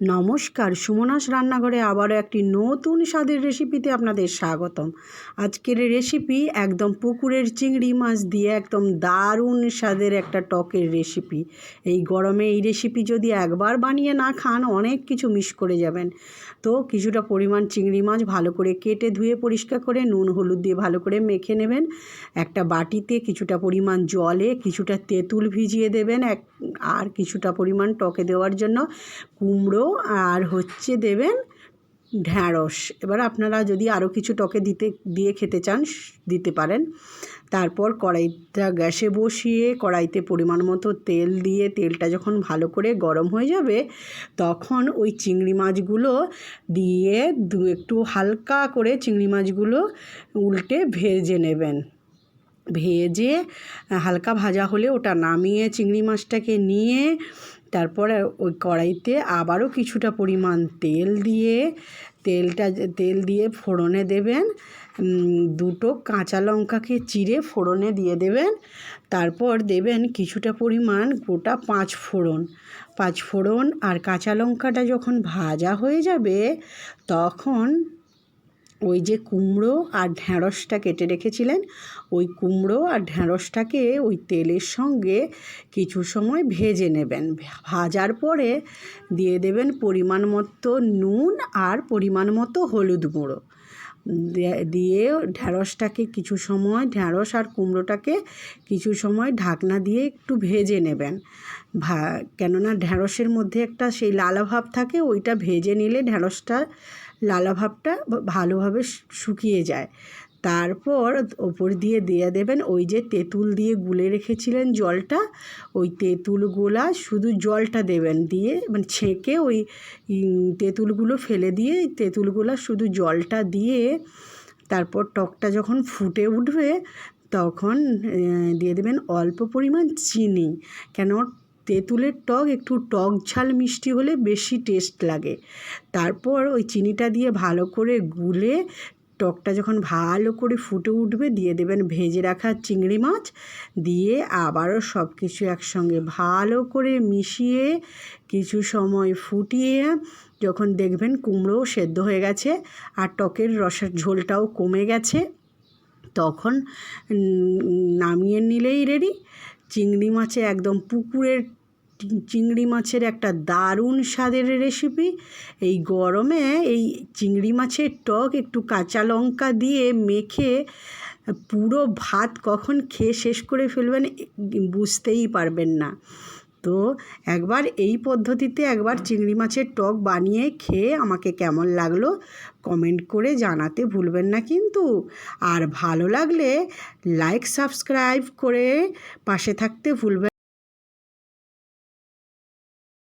নমস্কার, সুমনাস রান্নাঘরে আবারও একটি নতুন স্বাদের রেসিপিতে আপনাদের স্বাগতম। আজকের রেসিপি একদম পুকুরের চিংড়ি মাছ দিয়ে একদম দারুণ স্বাদের একটা টকের রেসিপি। এই গরমে এই রেসিপি যদি একবার বানিয়ে না খান, অনেক কিছু মিস করে যাবেন। তো কিছুটা পরিমাণ চিংড়ি মাছ ভালো করে কেটে ধুয়ে পরিষ্কার করে নুন, হলুদ দিয়ে ভালো করে মেখে নেবেন। একটা বাটিতে কিছুটা পরিমাণ জলে কিছুটা তেঁতুল ভিজিয়ে দেবেন, এক আর কিছুটা পরিমাণ টকে দেওয়ার জন্য। কুমড়ো আর হচ্ছে দেবেন ঢ্যাঁড়স। এবার আপনারা যদি আরও কিছু টকে দিতে, দিয়ে খেতে চান, দিতে পারেন। তারপর কড়াইটা গ্যাসে বসিয়ে কড়াইতে পরিমাণ মতো তেল দিয়ে তেলটা যখন ভালো করে গরম হয়ে যাবে, তখন ওই চিংড়ি মাছগুলো দিয়ে দু, একটু হালকা করে চিংড়ি মাছগুলো উল্টে ভেজে নেবেন। ভেজে হালকা ভাজা হলে ওটা নামিয়ে চিংড়ি মাছটাকে নিয়ে তারপরে ওই কড়াইতে আবারও কিছুটা পরিমাণ তেল দিয়ে, তেলটা তেল দিয়ে ফোড়নে দেবেন। দুটো কাঁচা লঙ্কাকে চিড়ে ফোড়নে দিয়ে দেবেন। তারপর দেবেন কিছুটা পরিমাণ গোটা পাঁচ ফোড়ন। পাঁচ ফোড়ন আর কাঁচা লঙ্কাটা যখন ভাজা হয়ে যাবে, তখন ওই যে কুমড়ো আর ঢ্যাঁড়সটা কেটে রেখেছিলেন, ওই কুমড়ো আর ঢ্যাঁড়সটাকে ওই তেলের সঙ্গে কিছু সময় ভেজে নেবেন। ভাজার পরে দিয়ে দেবেন পরিমাণ মতো নুন আর পরিমাণ মতো হলুদ গুঁড়ো। দিয়ে ঢ্যাঁড়সটাকে কিছু সময়, ঢ্যাঁড়স আর কুমড়োটাকে কিছু সময় ঢাকনা দিয়ে একটু ভেজে নেবেন। ভা, কেননা ঢ্যাঁড়সের মধ্যে একটা সেই লালা ভাব থাকে, ওইটা ভেজে নিলে ঢ্যাঁড়সটা লালা ভাবটা ভালোভাবে শুকিয়ে যায়। তারপর ওপর দিয়ে দিয়ে দেবেন ওই যে তেঁতুল দিয়ে গুলে রেখেছিলেন জলটা, ওই তেঁতুল গোলা শুধু জলটা দেবেন দিয়ে মানে ছেঁকে ওই তেঁতুলগুলো ফেলে দিয়ে তেঁতুলগুলা শুধু জলটা দিয়ে তারপর টকটা যখন ফুটে উঠবে তখন দিয়ে দেবেন অল্প পরিমাণ চিনি। কেন তেঁতুলের টক একটু টক ঝাল মিষ্টি হলে বেশি টেস্ট লাগে। তারপর ওই চিনিটা দিয়ে ভালো করে গুলে টকটা যখন ভালো করে ফুটে উঠবে দিয়ে দেবেন ভেজে রাখা চিংড়ি মাছ। দিয়ে আবারও সব কিছু একসঙ্গে ভালো করে মিশিয়ে কিছু সময় ফুটিয়ে যখন দেখবেন কুমড়োও সেদ্ধ হয়ে গেছে আর টকের রসের ঝোলটাও কমে গেছে, তখন নামিয়ে নিলেই রেডি চিংড়ি মাছে একদম পুকুরের চিংড়ি মাছের একটা দারুণ স্বাদের রেসিপি এই গরমে এই চিংড়ি মাছের টক একটু কাঁচা লঙ্কা দিয়ে মেখে পুরো ভাত কখন খেয়ে শেষ করে ফেলবেন বুঝতেই পারবেন না। তো একবার এই পদ্ধতিতে একবার চিংড়ি মাছের টক বানিয়ে খেয়ে আমাকে কেমন লাগল কমেন্ট করে জানাতে ভুলবেন না কিন্তু। আর ভালো লাগলে লাইক, সাবস্ক্রাইব করে পাশে থাকতে ভুলবেন